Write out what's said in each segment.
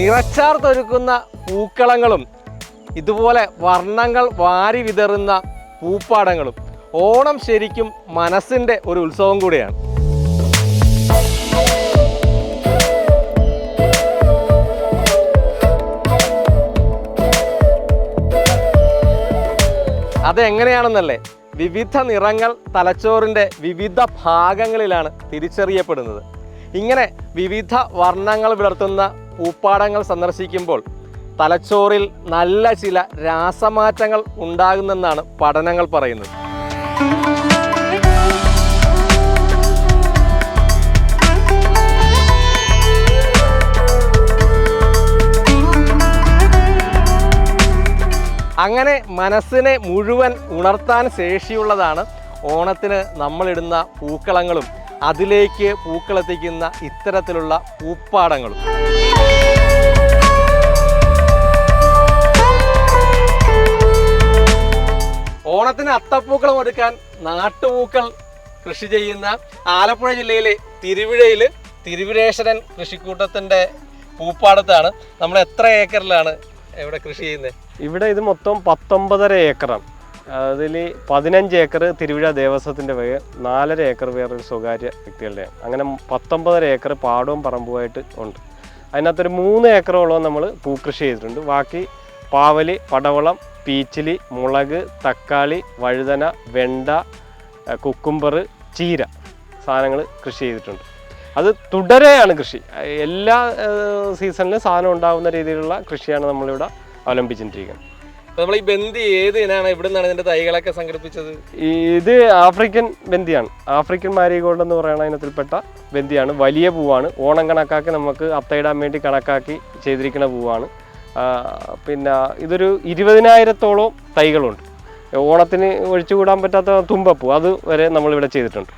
ഇഴച്ചാർത്തൊരുക്കുന്ന പൂക്കളങ്ങളും ഇതുപോലെ വർണങ്ങൾ വാരി വിതറുന്ന പൂപ്പാടങ്ങളും ഓണം ശരിക്കും മനസ്സിന്റെ ഒരു ഉത്സവം കൂടിയാണ്. അതെങ്ങനെയാണെന്നല്ലേ? വിവിധ നിറങ്ങൾ തലച്ചോറിന്റെ വിവിധ ഭാഗങ്ങളിലാണ് തിരിച്ചറിയപ്പെടുന്നത്. ഇങ്ങനെ വിവിധ വർണങ്ങൾ വിളർത്തുന്ന പൂപ്പാടങ്ങൾ സന്ദർശിക്കുമ്പോൾ തലച്ചോറിൽ നല്ല ചില രാസമാറ്റങ്ങൾ ഉണ്ടാകുന്നെന്നാണ് പഠനങ്ങൾ പറയുന്നത്. അങ്ങനെ മനസ്സിനെ മുഴുവൻ ഉണർത്താൻ ശേഷിയുള്ളതാണ് ഓണത്തിന് നമ്മളിടുന്ന പൂക്കളങ്ങളും അതിലേക്ക് പൂക്കളെത്തിക്കുന്ന ഇത്തരത്തിലുള്ള പൂപ്പാടങ്ങളും. ഓണത്തിന് അത്തപ്പൂക്കളം ഒരുക്കാൻ നാട്ടുപൂക്കൾ കൃഷി ചെയ്യുന്ന ആലപ്പുഴ ജില്ലയിലെ തിരുവിഴയിൽ തിരുവിരേശ്വരൻ കൃഷിക്കൂട്ടത്തിന്റെ പൂപ്പാടത്താണ്. നമ്മൾ എത്ര ഏക്കറിലാണ് ഇവിടെ കൃഷി ചെയ്യുന്നത്? ഇവിടെ ഇത് മൊത്തം പത്തൊമ്പതര ഏക്കറാണ്. അതിൽ പതിനഞ്ച് ഏക്കർ തിരുവിഴ ദേവസ്വത്തിന്റെ വക നാലര ഏക്കർ വേറൊരു സ്വകാര്യ വ്യക്തികളുടെയാണ് അങ്ങനെ പത്തൊമ്പതര ഏക്കർ പാടവും പറമ്പുമായിട്ട് ഉണ്ട്. അതിനകത്തൊരു മൂന്ന് ഏക്കറോളം നമ്മൾ പൂക്കൃഷി ചെയ്തിട്ടുണ്ട്. ബാക്കി പാവൽ പടവളം പീച്ചിലി മുളക് തക്കാളി വഴുതന വെണ്ട കുക്കുംബർ ചീര സാധനങ്ങൾ കൃഷി ചെയ്തിട്ടുണ്ട്. അത് തുടരെയാണ് കൃഷി. എല്ലാ സീസണിലും സാധനം ഉണ്ടാകുന്ന രീതിയിലുള്ള കൃഷിയാണ് നമ്മളിവിടെ അവലംബിച്ചിട്ടിരിക്കുന്നത്. നമ്മൾ ഈ ബന്ദി ഏത് ഇനാണ്? ഇവിടെ നിന്നാണ് ഇതിന്റെ തൈകളൊക്കെ സംഘടിപ്പിച്ചത്? ഇത് ആഫ്രിക്കൻ ബന്ദിയാണ് ആഫ്രിക്കൻ മാരിഗോൾഡ് എന്ന് പറയുന്ന ഇനത്തിൽപ്പെട്ട ബന്ദിയാണ് വലിയ പൂവാണ്. ഓണം കണക്കാക്കി നമുക്ക് അത്തയിടാൻ വേണ്ടി കണക്കാക്കി ചെയ്തിരിക്കുന്ന പൂവാണ്. പിന്നെ ഇതൊരു ഇരുപതിനായിരത്തോളം തൈകളുണ്ട്. ഓണത്തിന് ഒഴിച്ചുകൂടാൻ പറ്റാത്ത തുമ്പപ്പൂ അത് വരെ നമ്മളിവിടെ ചെയ്തിട്ടുണ്ട്.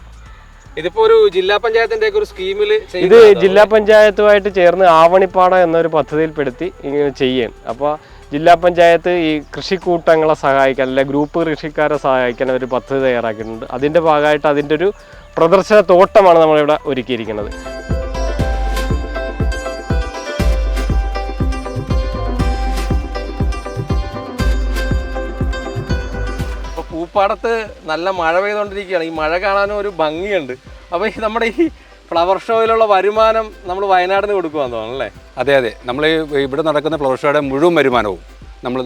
ഇതിപ്പോ ഒരു ജില്ലാ പഞ്ചായത്തിന്റെ ഒരു സ്കീമിൽ ഇത് ജില്ലാ പഞ്ചായത്തുമായിട്ട് ചേർന്ന് ആവണിപ്പാട എന്നൊരു പദ്ധതിയിൽപ്പെടുത്തി ഇങ്ങനെ ചെയ്യാൻ അപ്പോൾ ജില്ലാ പഞ്ചായത്ത് ഈ കൃഷിക്കൂട്ടങ്ങളെ സഹായിക്കാൻ അല്ലെ ഗ്രൂപ്പ് കൃഷിക്കാരെ സഹായിക്കാൻ ഒരു പദ്ധതി തയ്യാറാക്കിയിട്ടുണ്ട്. അതിന്റെ ഭാഗമായിട്ട് അതിന്റെ ഒരു പ്രദർശന തോട്ടമാണ് നമ്മളിവിടെ ഒരുക്കിയിരിക്കുന്നത്. പൂപ്പാടത്ത് നല്ല മഴ പെയ്തുകൊണ്ടിരിക്കുകയാണ്. ഈ മഴ കാണാനും ഒരു ഭംഗിയുണ്ട്. അപ്പോൾ ഈ നമ്മുടെ ഈ ഫ്ലവർ ഷോയിലുള്ള വരുമാനം നമ്മൾ വയനാടിന് കൊടുക്കുവാന്ന് തോന്നുന്നു അല്ലേ? അതെ അതെ. നമ്മൾ ഇവിടെ നടക്കുന്ന ഫ്ലവർ ഷോയുടെ മുഴുവൻ വരുമാനവും നമ്മൾ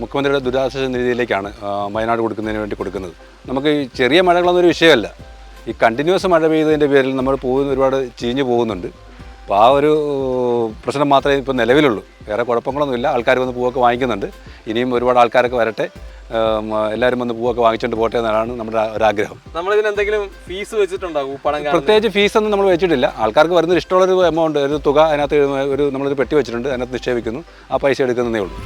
മുഖ്യമന്ത്രിയുടെ ദുരിതാശ്വാസ നിധിയിലേക്കാണ് വയനാട് കൊടുക്കുന്നതിന് വേണ്ടി കൊടുക്കുന്നത്. നമുക്ക് ഈ ചെറിയ മഴകളൊന്നും ഒരു വിഷയമല്ല. ഈ കണ്ടിന്യൂസ് മഴ പെയ്തതിന്റെ പേരിൽ നമ്മൾ പോകുന്ന ഒരുപാട് ചീഞ്ഞു പോകുന്നുണ്ട്. അപ്പോൾ ആ ഒരു പ്രശ്നം മാത്രമേ ഇപ്പോൾ നിലവിലുള്ളൂ. വേറെ കുഴപ്പങ്ങളൊന്നുമില്ല. ആൾക്കാർ വന്ന് പൂവൊക്കെ വാങ്ങിക്കുന്നുണ്ട്. ഇനിയും ഒരുപാട് ആൾക്കാരൊക്കെ വരട്ടെ. എല്ലാവരും വന്ന് പൂവൊക്കെ വാങ്ങിച്ചുകൊണ്ട് പോട്ടെ എന്നാണ് നമ്മുടെ ഒരു ആഗ്രഹം. നമ്മൾ ഇതിന് എന്തെങ്കിലും ഫീസ് വെച്ചിട്ടുണ്ടാകും പ്രത്യേകിച്ച് ഫീസ് ഒന്നും ഫീസൊന്നും നമ്മൾ വെച്ചിട്ടില്ല. ആൾക്കാർക്ക് വരുന്ന ഇഷ്ടമുള്ളൊരു എമൗണ്ട് ഒരു തുക അതിനകത്ത് ഒരു നമ്മളൊരു പെട്ടി വെച്ചിട്ടുണ്ട്. അതിനകത്ത് നിക്ഷേപിക്കുന്നു. ആ പൈസ എടുക്കുന്നതേ ഉള്ളൂ.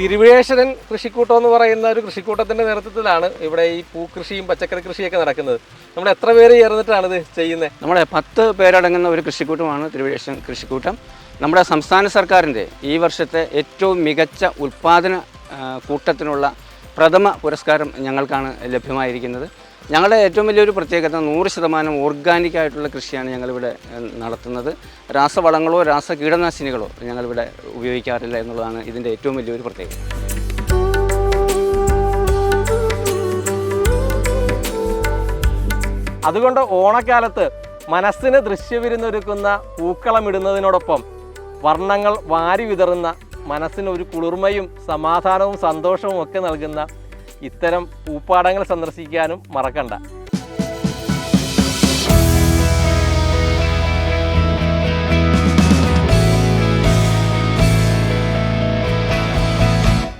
തിരുവേശ്വരൻ കൃഷിക്കൂട്ടം എന്ന് പറയുന്ന ഒരു കൃഷിക്കൂട്ടത്തിന്റെ നേതൃത്വത്തിലാണ് ഇവിടെ ഈ പൂക്കൃഷിയും പച്ചക്കറി കൃഷിയൊക്കെ നടക്കുന്നത്. നമ്മൾ എത്ര പേര് ചേർന്നിട്ടാണ് ഇത് ചെയ്യുന്നത്? നമ്മുടെ പത്ത് പേരടങ്ങുന്ന ഒരു കൃഷിക്കൂട്ടമാണ് തിരുവേശ്വരൻ കൃഷിക്കൂട്ടം. നമ്മുടെ സംസ്ഥാന സർക്കാരിന്റെ ഈ വർഷത്തെ ഏറ്റവും മികച്ച ഉൽപ്പാദന കൂട്ടത്തിനുള്ള പ്രഥമ പുരസ്കാരം ഞങ്ങൾക്കാണ് ലഭ്യമായിരിക്കുന്നത്. ഞങ്ങളുടെ ഏറ്റവും വലിയൊരു പ്രത്യേകത നൂറ് ശതമാനം ഓർഗാനിക് ആയിട്ടുള്ള കൃഷിയാണ് ഞങ്ങളിവിടെ നടത്തുന്നത്. രാസവളങ്ങളോ രാസ കീടനാശിനികളോ ഞങ്ങളിവിടെ ഉപയോഗിക്കാറില്ല എന്നുള്ളതാണ് ഇതിന്റെ ഏറ്റവും വലിയൊരു പ്രത്യേകത. അതുകൊണ്ട് ഓണക്കാലത്ത് മനസ്സിന് ദൃശ്യവിരുന്നൊരുക്കുന്ന പൂക്കളം ഇടുന്നതിനോടൊപ്പം വർണങ്ങൾ വാരി വിതറുന്ന മനസ്സിന് ഒരു കുളിർമയും സമാധാനവും സന്തോഷവും ഒക്കെ നൽകുന്ന ഇത്തരം പൂപ്പാടങ്ങൾ സന്ദർശിക്കാനും മറക്കണ്ട.